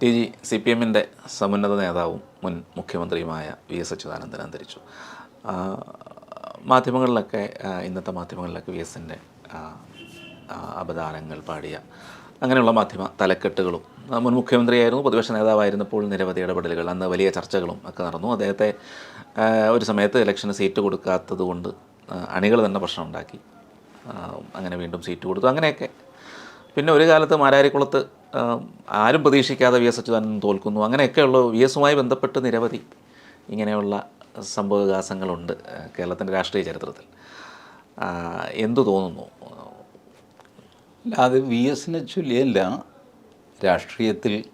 T G C P എമ്മിന്റെ സമുന്നത നേതാവും മുൻ മുഖ്യമന്ത്രിയുമായ വി എസ് അച്യുതാനന്ദൻ അന്തരിച്ചു. മാധ്യമങ്ങളിലൊക്കെ ഇന്നത്തെ മാധ്യമങ്ങളിലൊക്കെ വി എസിന്റെ അപദാനങ്ങൾ പാടിയ അങ്ങനെയുള്ള മാധ്യമ തലക്കെട്ടുകളും മുൻ മുഖ്യമന്ത്രിയായിരുന്നു പ്രതിപക്ഷ നേതാവായിരുന്നപ്പോൾ നിരവധി ഇടപെടലുകൾ അന്ന് വലിയ ചർച്ചകളും ഒക്കെ നടന്നു. അദ്ദേഹത്തെ ഒരു സമയത്ത് ഇലക്ഷന് സീറ്റ് കൊടുക്കാത്തത് കൊണ്ട് അണികൾ തന്നെ പ്രശ്നം ഉണ്ടാക്കി. അങ്ങനെ വീണ്ടും സീറ്റ് കൊടുത്തു. അങ്ങനെയൊക്കെ. പിന്നെ ഒരു കാലത്ത് മാരാരിക്കുളത്ത് ആരും പ്രതീക്ഷിക്കാതെ വി എസ് അച്യുതാനന്ദൻ തോൽക്കുന്നു. അങ്ങനെയൊക്കെയുള്ള വി എസുമായി ബന്ധപ്പെട്ട് നിരവധി ഇങ്ങനെയുള്ള സംഭവവികാസങ്ങളുണ്ട് കേരളത്തിന്റെ രാഷ്ട്രീയ ചരിത്രത്തിൽ. എന്തു തോന്നുന്നു? അത് വി എസിനെ ചൊല്ലിയല്ല രാഷ്ട്രീയത്തിൽ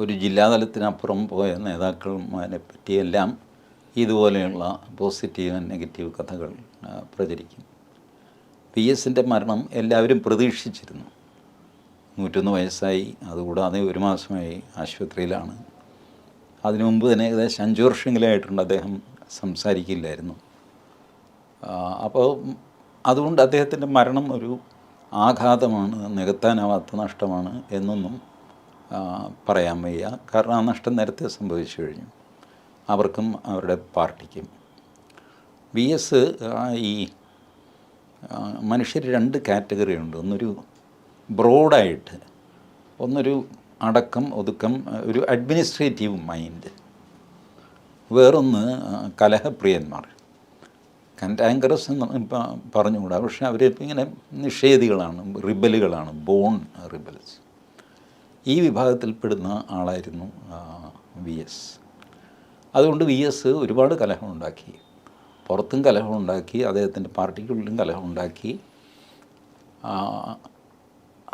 ഒരു ജില്ലാതലത്തിനപ്പുറം പോയ നേതാക്കന്മാരെ പറ്റിയെല്ലാം ഇതുപോലെയുള്ള പോസിറ്റീവ് നെഗറ്റീവ് കഥകൾ പ്രചരിക്കും വി എസിന്റെ മരണം എല്ലാവരും പ്രതീക്ഷിച്ചിരുന്നു. നൂറ്റൊന്ന് വയസ്സായി. അതുകൂടാതെ ഒരു മാസമായി ആശുപത്രിയിലാണ്. അതിനു മുമ്പ് തന്നെ ഏകദേശം അഞ്ച് വർഷമെങ്കിലായിട്ടുണ്ട് അദ്ദേഹം സംസാരിക്കില്ലായിരുന്നു. അപ്പോൾ അതുകൊണ്ട് അദ്ദേഹത്തിന്റെ മരണം ഒരു ആഘാതമാണ് നികത്താനാവാത്ത നഷ്ടമാണ് എന്നൊന്നും പറയാൻ വയ്യ. കാരണം ആ നഷ്ടം നേരത്തെ സംഭവിച്ചു കഴിഞ്ഞു. അവർക്കും അവരുടെ പാർട്ടിക്കും. വി എസ് ഈ മനുഷ്യർ രണ്ട് കാറ്റഗറി ഉണ്ട് ഒന്നൊരു ബ്രോഡായിട്ട് ഒന്നൊരു അടക്കം ഒതുക്കം ഒരു അഡ്മിനിസ്ട്രേറ്റീവ് മൈൻഡ് വേറൊന്ന് കലഹപ്രിയന്മാർ. കന്റാങ്കറസ് എന്ന് പറഞ്ഞുകൂടാ. പക്ഷെ അവർ ഇങ്ങനെ നിഷേധികളാണ് റിബലുകളാണ് ബോൺ റിബൽസ് ഈ വിഭാഗത്തിൽപ്പെടുന്ന ആളായിരുന്നു വി എസ് അതുകൊണ്ട് വി എസ് ഒരുപാട് കലഹമുണ്ടാക്കി. പുറത്തും കലഹമുണ്ടാക്കി അദ്ദേഹത്തിന്റെ പാർട്ടിക്കുള്ളിലും കലഹമുണ്ടാക്കി.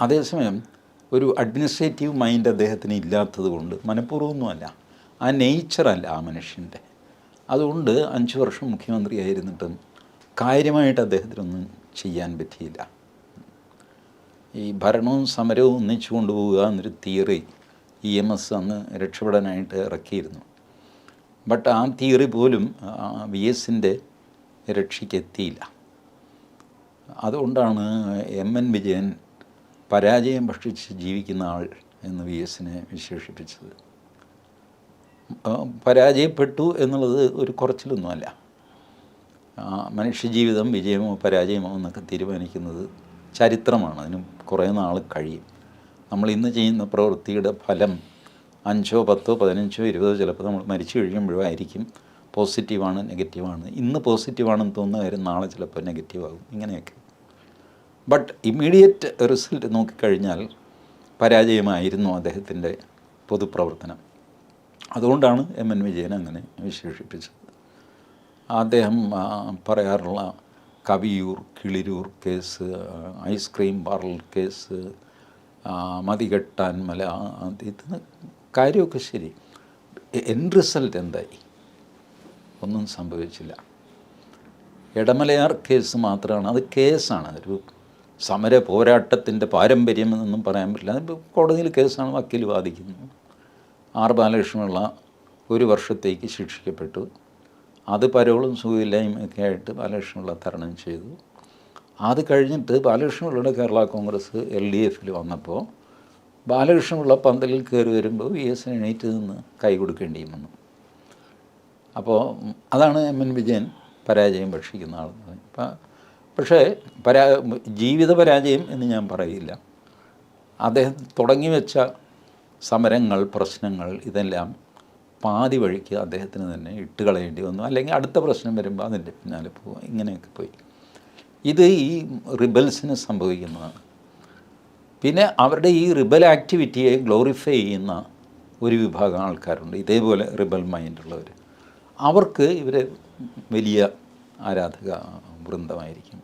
അതേസമയം ഒരു അഡ്മിനിസ്ട്രേറ്റീവ് മൈൻഡ് അദ്ദേഹത്തിന് ഇല്ലാത്തത് കൊണ്ട് മനഃപൂർവമൊന്നുമല്ല. ആ നേച്ചറല്ല ആ മനുഷ്യന്റെ. അതുകൊണ്ട് അഞ്ച് വർഷം മുഖ്യമന്ത്രിയായിരുന്നിട്ടും കാര്യമായിട്ട് അദ്ദേഹത്തിനൊന്നും ചെയ്യാൻ പറ്റിയില്ല. ഈ ഭരണവും സമരവും ഒന്നിച്ചു കൊണ്ടുപോവുക എന്നൊരു തിയറി ഇ എം എസ് അന്ന് രക്ഷപ്പെടാനായിട്ട് ഇറക്കിയിരുന്നു. ബട്ട് ആ തിയറി പോലും വി എസിന്റെ രക്ഷയ്ക്കെത്തിയില്ല അതുകൊണ്ടാണ് എം എൻ വിജയൻ പരാജയം ഭക്ഷിച്ച് ജീവിക്കുന്ന ആൾ എന്ന് വി എസിനെ വിശേഷിപ്പിച്ചത്. പരാജയപ്പെട്ടു എന്നുള്ളത് ഒരു കുറച്ചിലൊന്നുമല്ല മനുഷ്യജീവിതം വിജയമോ പരാജയമോ എന്നൊക്കെ തീരുമാനിക്കുന്നത് ചരിത്രമാണ്. അതിന് കുറേ നാൾ കഴിയും. നമ്മൾ ഇന്ന് ചെയ്യുന്ന പ്രവൃത്തിയുടെ ഫലം അഞ്ചോ പത്തോ പതിനഞ്ചോ ഇരുപതോ ചിലപ്പോൾ നമ്മൾ മരിച്ചു കഴിയുമ്പോഴും ആയിരിക്കും പോസിറ്റീവാണ് നെഗറ്റീവാണ്. ഇന്ന് പോസിറ്റീവാണെന്ന് തോന്നുന്ന കാര്യം നാളെ ചിലപ്പോൾ നെഗറ്റീവാകും. ഇങ്ങനെയൊക്കെ. ബട്ട് ഇമ്മീഡിയറ്റ് റിസൾട്ട് നോക്കിക്കഴിഞ്ഞാൽ പരാജയമായിരുന്നു അദ്ദേഹത്തിന്റെ പൊതുപ്രവർത്തനം. അതുകൊണ്ടാണ് എം എൻ വിജയൻ അങ്ങനെ വിശേഷിപ്പിച്ചത്. അദ്ദേഹം പറയാറുള്ള Kaviyoor Kiliroor case ice cream parlour case Mathikettanmala Mathikettan Mala ആ, ഇത് കാര്യമൊക്കെ ശരി. എൻ റിസൾട്ട് എന്തായി? ഒന്നും സംഭവിച്ചില്ല. ഇടമലയാർ കേസ് മാത്രമാണ്. അത് കേസാണ്. ഒരു സമര പോരാട്ടത്തിന്റെ പാരമ്പര്യം എന്നൊന്നും പറയാൻ പറ്റില്ല. അതിപ്പോൾ കോടതിയിൽ കേസാണ് വക്കീൽ വാദിക്കുന്നു. ആർ ബാലകൃഷ്ണപിള്ള ഒരു വർഷത്തേക്ക് ശിക്ഷിക്കപ്പെട്ടു. അത് പരോളും സുഖമില്ലായ്മയൊക്കെ ആയിട്ട് ബാലകൃഷ്ണപിള്ള തരണം ചെയ്തു. അത് കഴിഞ്ഞിട്ട് ബാലകൃഷ്ണപിള്ളയുടെ കേരള കോൺഗ്രസ് എൽ ഡി എഫിൽ വന്നപ്പോൾ ബാലകൃഷ്ണപിള്ള പന്തലിൽ കയറി വരുമ്പോൾ വി എസ് എണീറ്റ് നിന്ന് കൈ കൊടുക്കേണ്ടിയും വന്നു. അപ്പോൾ അതാണ് എം എൻ വിജയൻ പരാജയം ഭക്ഷിക്കുന്ന ആൾ ഇപ്പം പക്ഷേ പരാ ജീവിത പരാജയം എന്ന് ഞാൻ പറയില്ല. അദ്ദേഹം തുടങ്ങി വെച്ച സമരങ്ങൾ പ്രശ്നങ്ങൾ ഇതെല്ലാം പാതി വഴിക്ക് അദ്ദേഹത്തിന് തന്നെ ഇട്ട് കളയേണ്ടി വന്നു. അല്ലെങ്കിൽ അടുത്ത പ്രശ്നം വരുമ്പോൾ അതിന്റെ പിന്നാലെ പോകും ഇങ്ങനെയൊക്കെ പോയി. ഇത് ഈ റിബൽസിന് സംഭവിക്കുന്നതാണ്. പിന്നെ അവരുടെ ഈ റിബൽ ആക്ടിവിറ്റിയെ ഗ്ലോറിഫൈ ചെയ്യുന്ന ഒരു വിഭാഗം ആൾക്കാരുണ്ട്. ഇതേപോലെ റിബൽ മൈൻഡുള്ളവർ അവർക്ക് ഇവർ വലിയ ആരാധക വൃന്ദമായിരിക്കും.